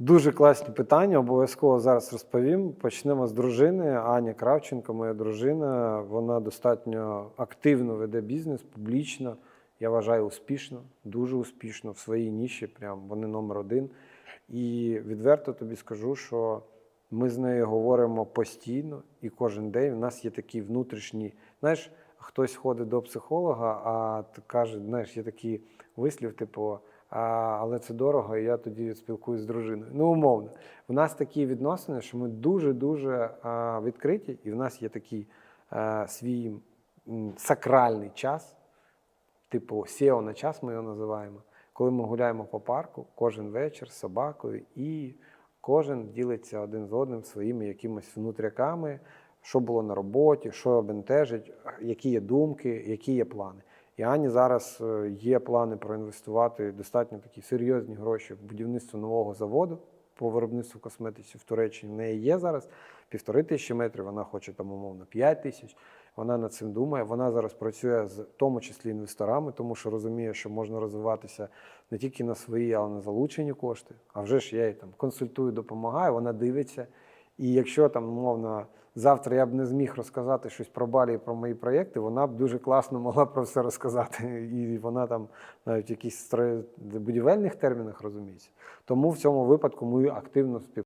Дуже класні питання. Обов'язково зараз розповім. Почнемо з дружини. Аня Кравченко, моя дружина. Вона достатньо активно веде бізнес, публічно. Я вважаю, успішно, дуже успішно в своїй ніші. Прям вони номер один. І відверто тобі скажу, що ми з нею говоримо постійно і кожен день. У нас є такі внутрішні, знаєш, хтось ходить до психолога, а каже, знаєш, є такий вислів, типу, а, але це дорого, і я тоді спілкуюсь з дружиною. Ну, умовно. У нас такі відносини, що ми дуже-дуже відкриті, і в нас є такий а, свій м, сакральний час, типу SEO на час ми його називаємо, коли ми гуляємо по парку кожен вечір з собакою, і кожен ділиться один з одним своїми якимось внутряками, що було на роботі, що бентежить, які є думки, які є плани. І Ані зараз е, є плани проінвестувати достатньо такі серйозні гроші в будівництво нового заводу по виробництву косметиці в Туреччині. В неї є зараз півтори тисячі метрів, вона хоче там умовно 5 тисяч. Вона над цим думає. Вона зараз працює з в тому числі інвесторами, тому що розуміє, що можна розвиватися не тільки на свої, але на залучені кошти. А вже ж я їй там консультую, допомагаю, вона дивиться. І якщо там, умовно, завтра я б не зміг розказати щось про Балі і про мої проєкти, вона б дуже класно могла про все розказати. І вона там навіть в якісь будівельних термінах розуміється. Тому в цьому випадку ми активно спів.